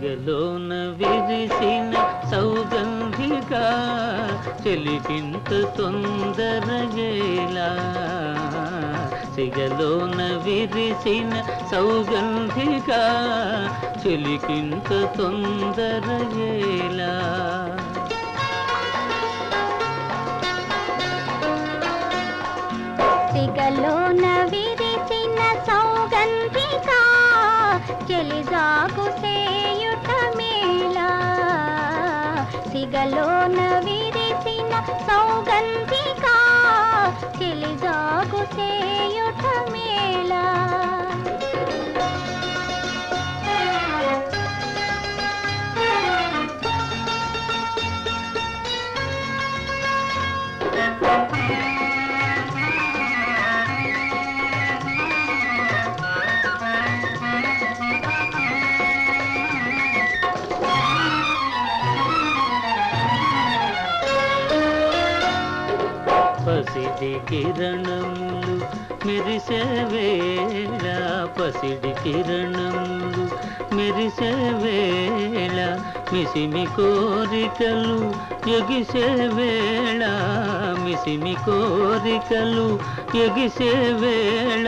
సెగలోన విరిసిన సౌగంధిగా చెలికింత తొందరగేలా. సిగలోన విరిసిన సౌగంధిగా చెలికింత తొందరగేలా. సిగలోన విరిసిన సౌగంధిగా చెలిగా సిగలోన విరిసిన సౌగ పసిడి కిరణములు మెరిసే వేళ పసిడి కిరణములు మెరిసే వేళ మిసిమి కోరికలు ఎగిసే వేళ మిసిమి కోరికలు ఎగిసే వేళ.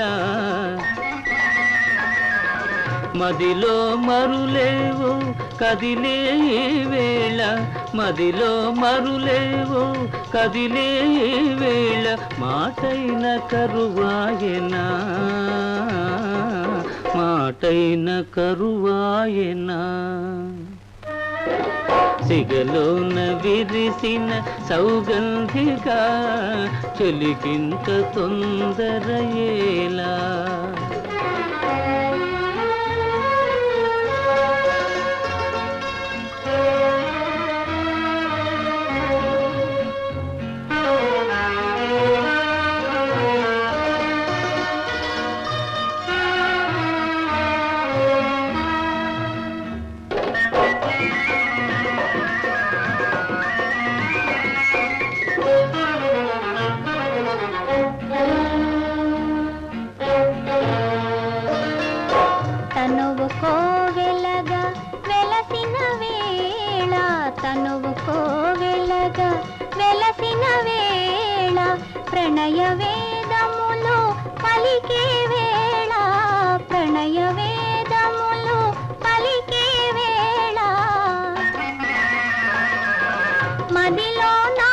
మదిలో మరులేవో కదిలే వేళ? మదిలో మరులేవో కదిలే వేళ? మాటైన కరువాయనా మాటైన కరువాయనా. సిగలోన విరిసిన సౌగంధిక చెలికింత తొందరయేలా నువ్వు కోవెలగా వెలసిన వేళ ప్రణయ వేదములు పలికే వేళ ప్రణయ వేదములు పలికే వేళ. మదిలో నా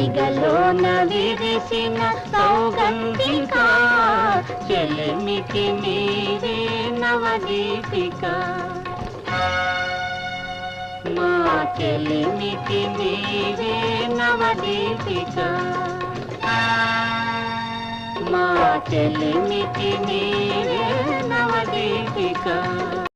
సిగలోన విరిసిన సౌగంధిక చెలిమికి మీరే నవదీపిక. మా చెలిమికి మీరే నవదీపిక. మా చెలిమికి మీరే నవదీపిక.